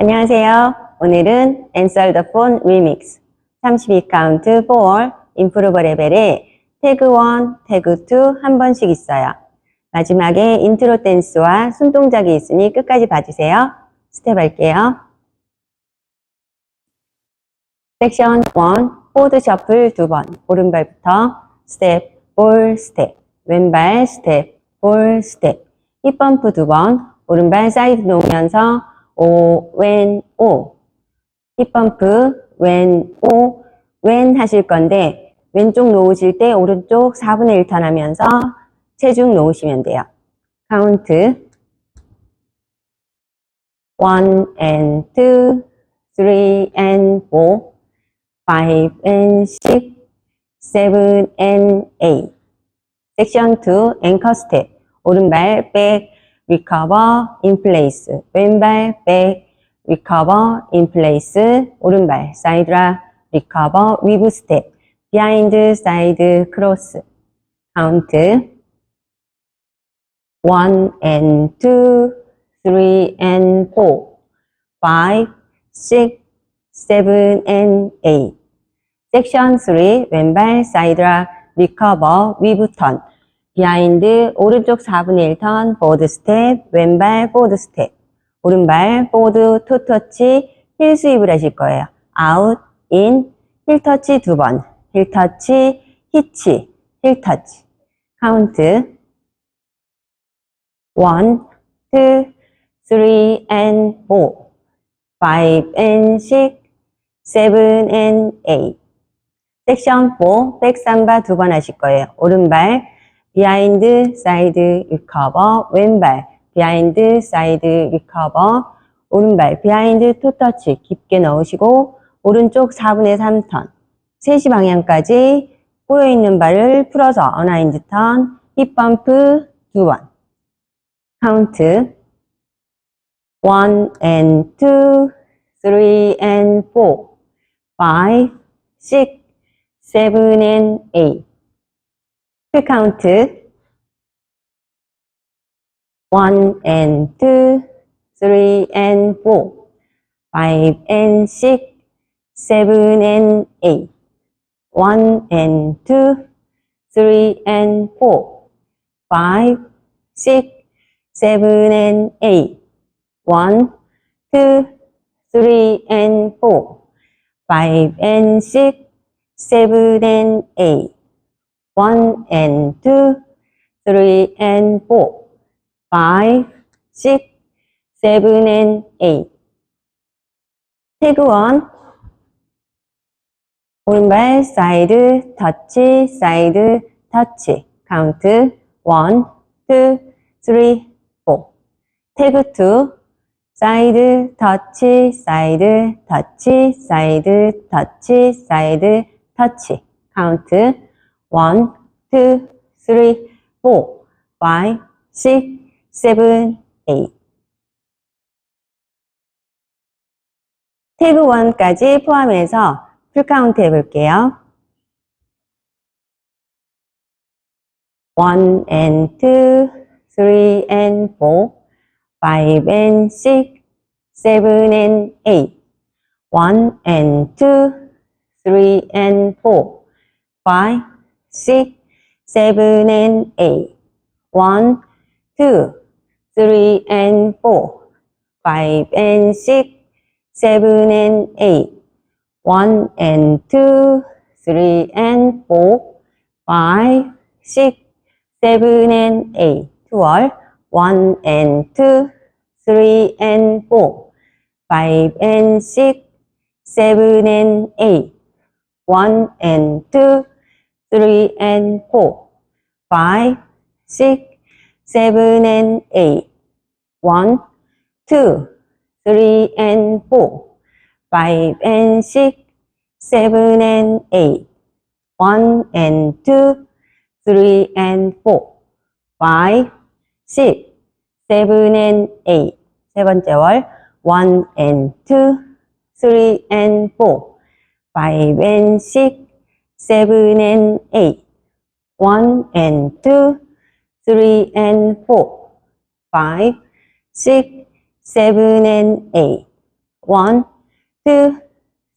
안녕하세요. 오늘은 Answer the Phone Remix 32카운트 4 임프루버 레벨에 태그 1, 태그 2 한 번씩 있어요. 마지막에 인트로 댄스와 손동작이 있으니 끝까지 봐주세요. 스텝 할게요. 섹션 1, 보드 셔플 두 번, 오른발부터 스텝, 볼, 스텝, 왼발 스텝, 볼, 스텝, 힙범프 두 번, 오른발 사이드 놓으면서 오, 왼, 오. 힙범프, 왼, 오, 왼 하실 건데, 왼쪽 놓으실 때 오른쪽 4분의 1턴 하면서 체중 놓으시면 돼요. 카운트. 1 and 2, 3 and 4, 5 and 6, 7 and 8. 섹션 2, 앵커 스텝. 오른발 백, 리커버, 인 플레이스. 왼발 백, 리커버, 인 플레이스. 오른발 사이드라, 리커버, 위브 스텝. 비하인드, 사이드, 크로스. 카운트. 1 and 2, 3 and 4, 5, 6, 7 and 8. 섹션 3, 왼발 사이드라, 리커버, 위브 턴. 비하인드, 오른쪽 4분의 1턴, 보드 스텝, 왼발 보드 스텝. 오른발 보드 투 터치, 힐 스윕을 하실 거예요. 아웃, 인, 힐 터치 두 번. 힐 터치, 히치, 힐 터치. 카운트. 1, 2, 3 and 4, 5 and 6, 7 and 8. 섹션 4, 백삼바 두 번 하실 거예요. 오른발, 비하인드, 사이드, 리커버, 왼발, 비하인드, 사이드, 리커버, 오른발, 비하인드, 토터치 깊게 넣으시고, 오른쪽 4분의 3턴, 3시 방향까지 꼬여있는 발을 풀어서 어나인드 턴, 힙범프 두 번. 카운트 1 and 2, 3 and 4, 5, 6, 7 and 8. 풀 카운트 1 and 2, 3 and 4, 5 and 6, 7 and 8. 1 and 2, 3 and 4, 5, 6, 7 and 8. 1, 2, 3 and 4, 5 and 6, 7 and 8. 1 and 2, 3 and 4, 5, 6, 7 and 8. 태그 1. 오른발 사이드 터치 사이드 터치 카운트 1, 2, 3, 4 태그 2 사이드 터치 사이드 터치 사이드 터치 사이드 터치 카운트 1, 2, 3, 4, 5, 6, 7, 8 태그 1까지 포함해서 풀카운트 해볼게요. 1 and 2, 3 and 4, 5 and 6, 7 and 8. 1 and 2, 3 and 4, 5, 6, 7 and 8. 1, 2, 3 and 4, 5 and 6, 7 and 8. 1 and 2, 3 and 4, 5, 6, 7 and 8. 12. 1 and 2, 3 and 4, 5 and 6, 7 and 8. 1 and 2, 3 and 4, 5, 6, 7 and 8. 1, 2, 3 and 4, 5 and 6, 7 and 8. 1 and 2, 3 and 4, 5, 6, 7 and 8. 세 번째 월1 and 2, 3 and 4, 5 and 6, 7 and 8. 1 and 2, 3 and 4, 5, 6, 7 and 8. One, two,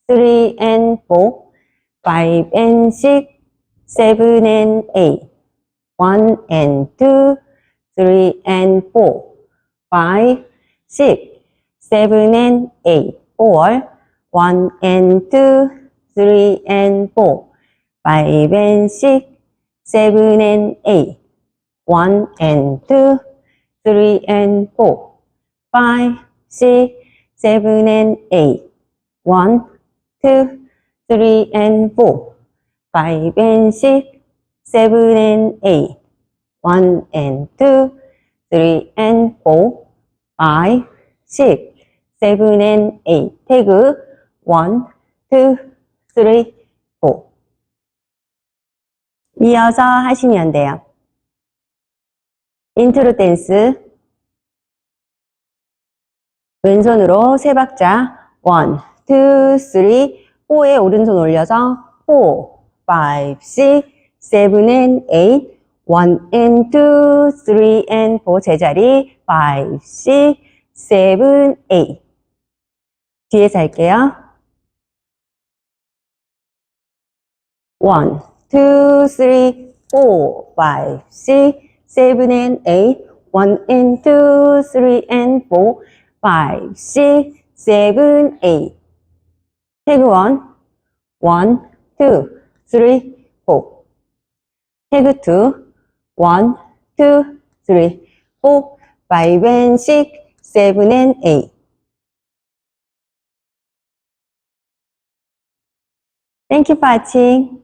three, and four. Five and six, seven and eight. One and two, three and four. Five, six, seven and eight. Four. One and two, three and four. Five and six, seven and eight. One and two, three and four. Five, six, seven and eight. One, two, three and four. Five and six, seven and eight. One and two, three and four. Five, six, seven and eight. 태그 one, two, three, four. 이어서 하시면 돼요. 인트로 댄스. 왼손으로 세 박자. one, two, three, four에 오른손 올려서 four, five, six, seven and eight, one and two, three and four 제자리 five, six, seven, eight. 뒤에서 할게요. one, two, three, four, five, six, seven and eight, one and two, three and four, five, six, seven, eight. 태그 원, one, two, three, four. 태그 two, one, two, three, four, five and six, seven and eight. Thank you for watching.